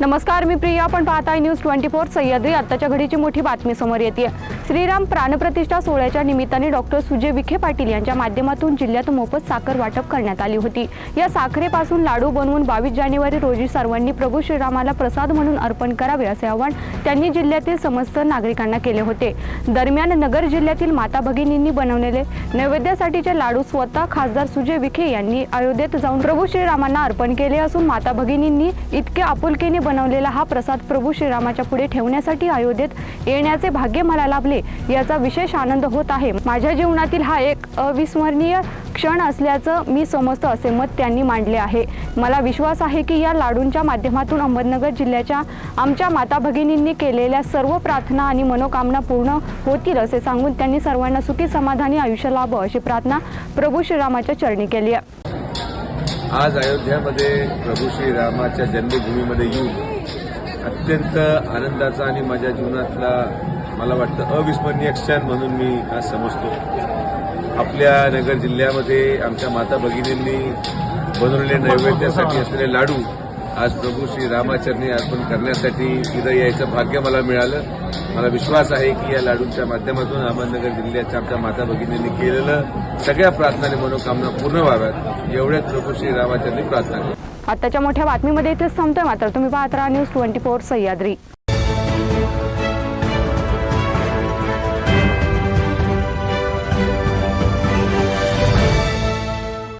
नमस्कार मी प्रिया. आपण पाहताय न्यूज ट्वेंटी फोर सह्याद्री. आत्ताच्या घडीची मोठी बातमी समोर येते. श्रीराम प्राणप्रतिष्ठा सोहळ्याच्या निमित्ताने डॉक्टर सुजय विखे पाटील यांच्या माध्यमातून जिल्ह्यात मोफत साखर वाटप करण्यात आली होती. या साखरेपासून लाडू बनवून बावीस जानेवारी रोजी सर्वांनी प्रभू श्रीरामाला प्रसाद म्हणून अर्पण करावे असे आवाहन त्यांनी जिल्ह्यातील समस्त नागरिकांना केले होते. दरम्यान नगर जिल्ह्यातील माता भगिनींनी बनवलेले नैवेद्यासाठीचे लाडू स्वतः खासदार सुजय विखे यांनी अयोध्येत जाऊन प्रभू श्रीरामांना अर्पण केले असून माता भगिनींनी इतके आपुलकीने बनवलेला हा प्रसाद प्रभू श्रीरामाच्या पुढे ठेवण्यासाठी अयोध्येत येण्याचे भाग्य मला लाभले याचा विशेष आनंद होत आहे. माझ्या जीवनातील हा एक अविस्मरणीय क्षण असल्याचं मी समजतो असे मत त्यांनी मांडले आहे. मला विश्वास आहे की या लाडूंच्या माध्यमातून अहमदनगर जिल्ह्याच्या आमच्या माता भगिनींनी केलेल्या सर्व प्रार्थना आणि मनोकामना पूर्ण होतील असे सांगून त्यांनी सर्वांना सुखी समाधानी आयुष्य लाभो अशी प्रार्थना प्रभू श्रीरामाच्या चरणी केली आहे. आज अयोध्यामध्ये प्रभू श्रीरामाच्या जन्मभूमीमध्ये येऊन अत्यंत आनंदाचा आणि माझ्या जीवनातला मला वाटतं अविस्मरणीय क्षण म्हणून मी आज समजतो. आपल्या नगर जिल्ह्यामध्ये आमच्या माता भगिनींनी बनवलेले नैवेद्यासाठी असलेले लाडू आज प्रभू श्री रामाचरणी अर्पण करण्यासाठी इथं यायचं भाग्य मला मिळालं. मला विश्वास आहे की या लाडूंच्या माध्यमातून अहमदनगर जिल्ह्याच्या आमच्या माता भगिनींनी केलेलं सगळ्या प्रार्थना आणि मनोकामना पूर्ण व्हाव्यात. एवढ्याच प्रभू श्री रामाचरणी प्रार्थना करतो. आताच्या मोठ्या बातमीमध्ये इथेच थांबतोय मात्र. तुम्ही पाहत राहा न्यूज ट्वेंटी फोर सह्याद्री.